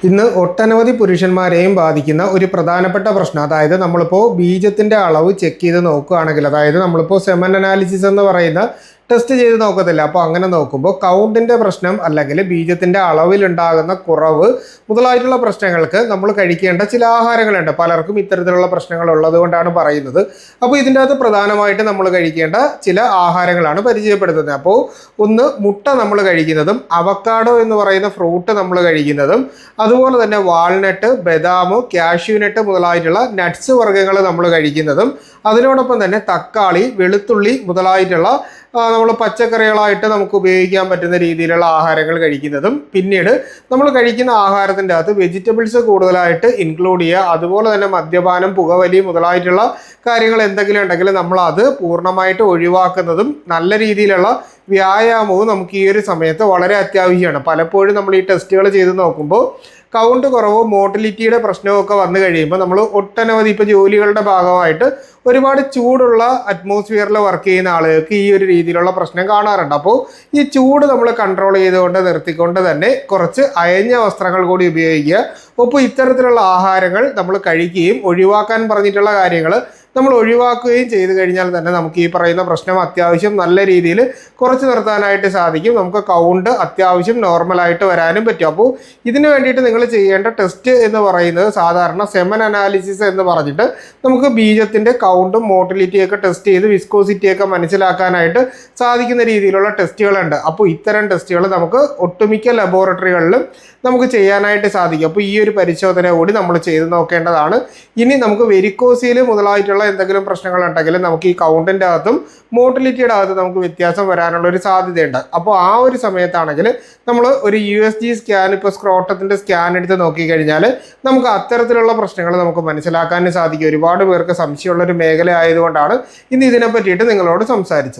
ഇന്ന് ഒട്ടനവധി പുരുഷന്മാരെയും ബാധിക്കുന്ന ഒരു പ്രധാനപ്പെട്ട പ്രശ്നം. അതായത് നമ്മളിപ്പോൾ ബീജത്തിന്റെ അളവ് ചെക്ക് ചെയ്ത് നോക്കുകയാണെങ്കിൽ അതായത് നമ്മളിപ്പോൾ സെമൻ അനാലിസിസ് എന്ന് പറയുന്ന ടെസ്റ്റ് ചെയ്ത് നോക്കത്തില്ല. അപ്പോൾ അങ്ങനെ നോക്കുമ്പോൾ കൗണ്ടിന്റെ പ്രശ്നം അല്ലെങ്കിൽ ബീജത്തിന്റെ അളവിലുണ്ടാകുന്ന കുറവ് മുതലായിട്ടുള്ള പ്രശ്നങ്ങൾക്ക് നമ്മൾ കഴിക്കേണ്ട ചില ആഹാരങ്ങളുണ്ട്. പലർക്കും ഇത്തരത്തിലുള്ള പ്രശ്നങ്ങൾ ഉള്ളത് കൊണ്ടാണ് പറയുന്നത്. അപ്പോൾ ഇതിന്റെ അകത്ത് പ്രധാനമായിട്ട് നമ്മൾ കഴിക്കേണ്ട ചില ആഹാരങ്ങളാണ് പരിചയപ്പെടുത്തുന്നത്. അപ്പോൾ ഒന്ന് മുട്ട നമ്മൾ കഴിക്കുന്നതും അവക്കാഡോ എന്ന് പറയുന്ന ഫ്രൂട്ട് നമ്മൾ കഴിക്കുന്നതും അതുപോലെ തന്നെ വാൾനട്ട് ബദാം കാഷ്യൂനട്ട് മുതലായിട്ടുള്ള നട്ട്സ് വർഗങ്ങൾ നമ്മൾ കഴിക്കുന്നതും അതിനോടൊപ്പം തന്നെ തക്കാളി വെളുത്തുള്ളി മുതലായിട്ടുള്ള നമ്മൾ പച്ചക്കറികളായിട്ട് നമുക്ക് ഉപയോഗിക്കാൻ പറ്റുന്ന രീതിയിലുള്ള ആഹാരങ്ങൾ കഴിക്കുന്നതും പിന്നീട് നമ്മൾ കഴിക്കുന്ന ആഹാരത്തിന്റെ അകത്ത് വെജിറ്റബിൾസ് കൂടുതലായിട്ട് ഇൻക്ലൂഡ് ചെയ്യുക അതുപോലെ തന്നെ മദ്യപാനം പുകവലി മുതലായിട്ടുള്ള കാര്യങ്ങൾ എന്തെങ്കിലും ഉണ്ടെങ്കിൽ നമ്മൾ അത് പൂർണമായിട്ട് ഒഴിവാക്കുന്നതും നല്ല രീതിയിലുള്ള വ്യായാമവും നമുക്ക് ഈ ഒരു സമയത്ത് വളരെ അത്യാവശ്യമാണ്. പലപ്പോഴും നമ്മൾ ഈ ടെസ്റ്റുകൾ ചെയ്ത് നോക്കുമ്പോൾ കൗണ്ട് കുറവോ മോട്ടിലിറ്റിയുടെ പ്രശ്നമോ ഒക്കെ വന്നു കഴിയുമ്പോൾ നമ്മൾ ഒട്ടനവധി ഇപ്പോൾ ജോലികളുടെ ഭാഗമായിട്ട് ഒരുപാട് ചൂടുള്ള അറ്റ്മോസ്ഫിയറിൽ വർക്ക് ചെയ്യുന്ന ആളുകൾക്ക് ഈ ഒരു രീതിയിലുള്ള പ്രശ്നം കാണാറുണ്ട്. അപ്പോൾ ഈ ചൂട് നമ്മൾ കൺട്രോൾ ചെയ്തുകൊണ്ട് നിർത്തിക്കൊണ്ട് തന്നെ കുറച്ച് അയഞ്ഞ വസ്ത്രങ്ങൾ കൂടി ഉപയോഗിക്കുക. ഒപ്പം ഇത്തരത്തിലുള്ള ആഹാരങ്ങൾ നമ്മൾ കഴിക്കുകയും ഒഴിവാക്കാൻ പറഞ്ഞിട്ടുള്ള കാര്യങ്ങൾ നമ്മൾ ഒഴിവാക്കുകയും ചെയ്തു കഴിഞ്ഞാൽ തന്നെ നമുക്ക് ഈ പറയുന്ന പ്രശ്നം അത്യാവശ്യം നല്ല രീതിയിൽ കുറച്ച് നിർത്താനായിട്ട് സാധിക്കും. നമുക്ക് കൗണ്ട് അത്യാവശ്യം നോർമലായിട്ട് വരാനും പറ്റും. അപ്പോൾ ഇതിന് വേണ്ടിയിട്ട് നിങ്ങൾ ചെയ്യേണ്ട ടെസ്റ്റ് എന്ന് പറയുന്നത് സാധാരണ സെമൻ അനാലിസിസ് എന്ന് പറഞ്ഞിട്ട് നമുക്ക് ബീജത്തിന്റെ കൗണ്ടും മോട്ടിലിറ്റിയൊക്കെ ടെസ്റ്റ് ചെയ്ത് വിസ്കോസിറ്റിയൊക്കെ മനസ്സിലാക്കാനായിട്ട് സാധിക്കുന്ന രീതിയിലുള്ള ടെസ്റ്റുകളുണ്ട് അപ്പോൾ ഇത്തരം ടെസ്റ്റുകൾ നമുക്ക് ഒട്ടുമിക്ക ലബോറട്ടറികളിലും നമുക്ക് ചെയ്യാനായിട്ട് സാധിക്കും. അപ്പോൾ ഈ പരിശോധന കൂടി നമ്മൾ ചെയ്ത് നോക്കേണ്ടതാണ്. ഇനി നമുക്ക് വെരിക്കോസിയിൽ മുതലായിട്ടുള്ള എന്തെങ്കിലും പ്രശ്നങ്ങൾ ഉണ്ടെങ്കിൽ നമുക്ക് ഈ കൗണ്ടിന്റെ അകത്തും മോട്ടിലിറ്റിയുടെ അകത്തും നമുക്ക് വ്യത്യാസം വരാനുള്ള ഒരു സാധ്യതയുണ്ട്. അപ്പോൾ ആ ഒരു സമയത്താണെങ്കിൽ നമ്മൾ ഒരു യു എസ് ജി സ്കാൻ ഇപ്പോൾ സ്ക്രോട്ടത്തിന്റെ സ്കാൻ എടുത്ത് നോക്കിക്കഴിഞ്ഞാൽ നമുക്ക് അത്തരത്തിലുള്ള പ്രശ്നങ്ങൾ നമുക്ക് മനസ്സിലാക്കാനും സാധിക്കും. ഒരുപാട് പേർക്ക് സംശയമുള്ളൊരു മേഖല ആയതുകൊണ്ടാണ് ഇന്ന് ഇതിനെ പറ്റിയിട്ട് നിങ്ങളോട് സംസാരിച്ചത്.